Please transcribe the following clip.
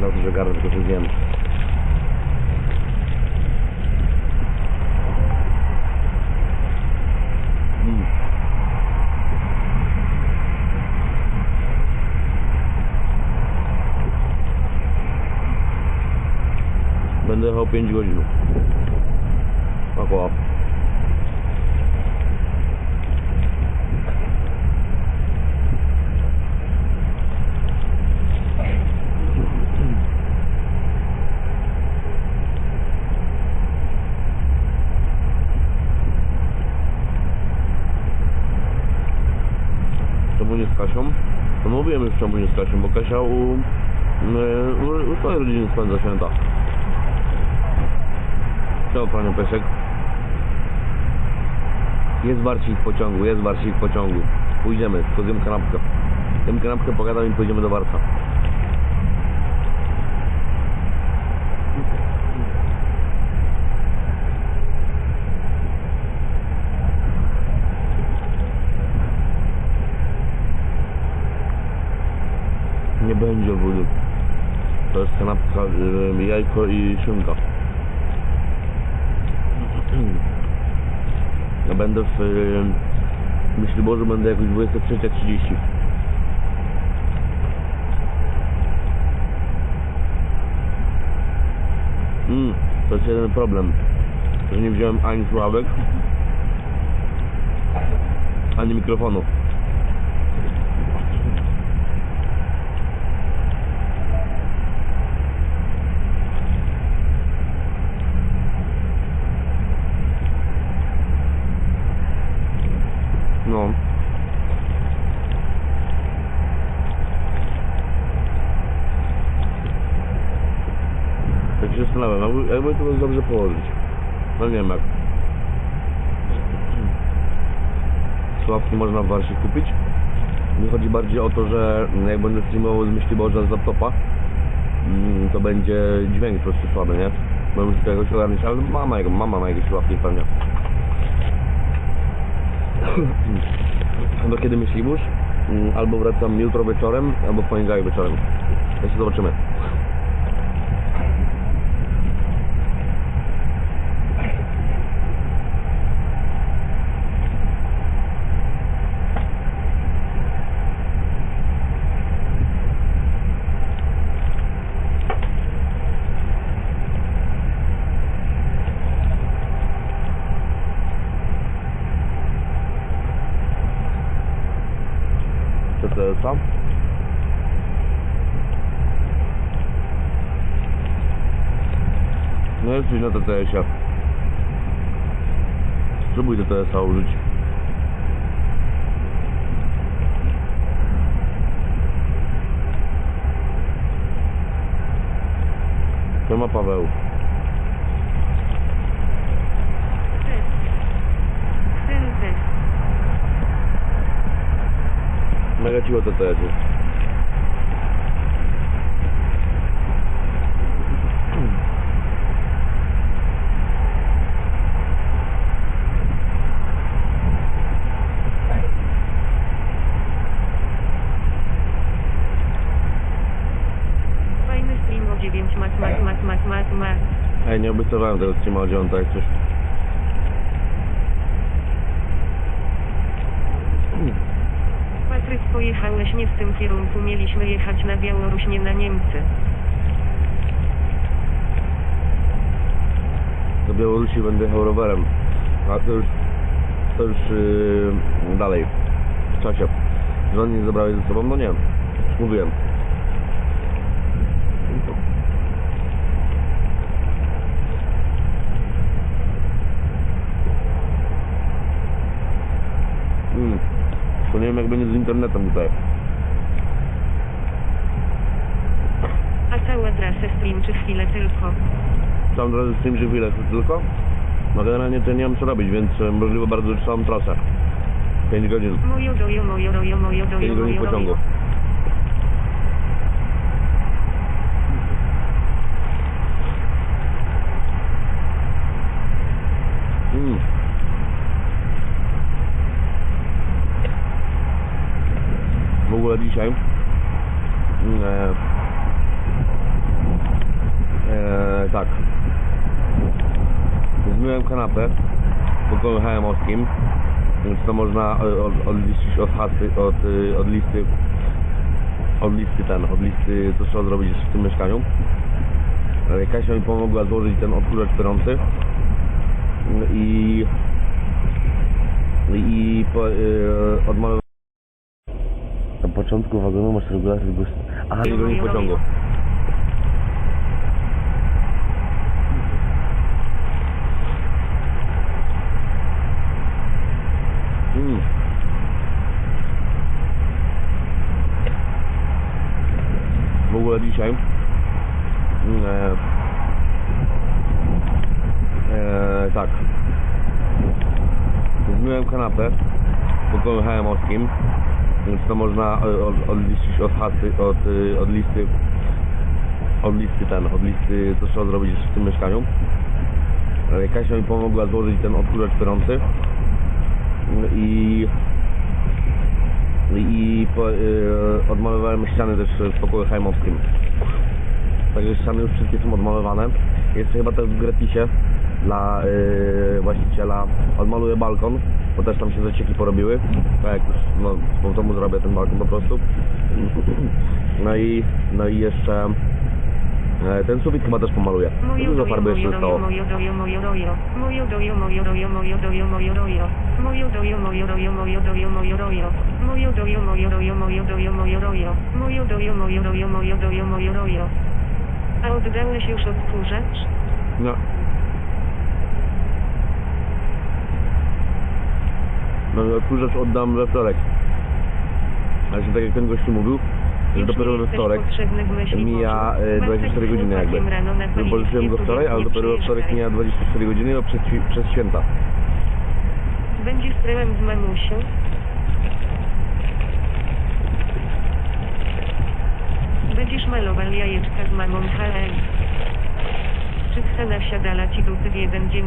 Dobrze, że garnek to zjem. Mm. Będę jechał 5 godzin. Około. Czemu nie z Kasią? No mówiłem już czemu nie z Kasią, bo Kasia u, u, u swojej rodziny spędza święta. Co panią Pesek? Jest warcik w pociągu, jest warcik w pociągu. Pójdziemy, zjem kanapkę. Zjem kanapkę, pogadam i pójdziemy do Warca. Nie będzie obudu. To jest kanapka, y, jajko i szynka. Ja będę w... y, Myśli Boże, będę jakoś 23.30. Mm, to jest jeden problem. Że nie wziąłem ani słuchawek, ani mikrofonu. No. Tak się zastanawiam, jakby, jakby to dobrze położyć. No nie wiem jak. Sławki można w Warsie kupić. Mi chodzi bardziej o to, że jak będę streamował z myśli Boża z laptopa, mm, to będzie dźwięk po prostu słaby, nie? Bo muszę to jakoś ogarnąć, ale mama, mama ma jakieś sławki pewnie. Do kiedy myślisz? Mm, Albo wracam jutro wieczorem, albo w poniedziałek wieczorem. Jeszcze zobaczymy. Tam? No jest na TTS-ie. Spróbuj TTS-a użyć. To ma Paweł. Mat mat mat. Ej, nie obiecywałem tego streama o dziewiątej, jak coś. Pojechałeś nie w tym kierunku mieliśmy jechać na Białoruś nie na Niemcy. Do Białorusi będę jechał rowerem. A to już, to już yy, dalej, w czasie. Żon nie zabrałeś ze sobą? No nie, już mówiłem. Mm. To nie wiem jak będzie z internetem tutaj. A cała trasę stream czy chwilę tylko. Razy z tym, że chwilę tylko. No generalnie to nie mam co robić, więc e, możliwe bardzo, całą trasę. 5 godzin. Mojo dojo mojo dojo mojo dojo 5 godzin pociągu. Mm. Dzisiaj. E, E, tak. Zmyłem kanapę. Pokoju HM-owskim, więc to można e, od, odliczyć od hasy, od, e, od listy, od listy ten, od listy, co trzeba zrobić w tym mieszkaniu. E, Kasia mi pomogła złożyć ten odkurzacz pyrący i i po, na początku wagonu masz regulator głosu. Aha, nie goni pociągu. Mm. W ogóle dzisiaj mm, e, e, tak zmyłem kanapę w pokoju HM-owskim więc to można e, od, odliczyć od hasy, od, e, od listy od listy ten, od listy co trzeba zrobić w tym mieszkaniu E, Kasia mi pomogła złożyć ten odkurzacz pyrący i i po, e, odmalowałem ściany też w pokoju hajmowskim. Także ściany już wszystkie są odmalowane. Jeszcze chyba też w gratisie dla e, właściciela odmaluję balkon, bo też tam się zacieki porobiły. Tak jak już no, w domu zrobię ten balkon po prostu. No i, no i jeszcze e, ten sufit chyba też pomaluję. Mojo Dużo farby jeszcze zostało. mojo A oddałeś już odkurzacz? No. No odkurzacz oddam we wtorek. Ale się tak jak ten gościu mówił, że dopiero we wtorek mija e, Bartek 24 godziny jakby. Że Pożyczyłem go wczoraj, ale dopiero we wtorek mija 24 godziny, bo przez, przez święta. Będziesz pryłem z mamusią? Będziesz malował jajeczka mamą HM. Czy chce nasiadala ci dupy w jeden dzień?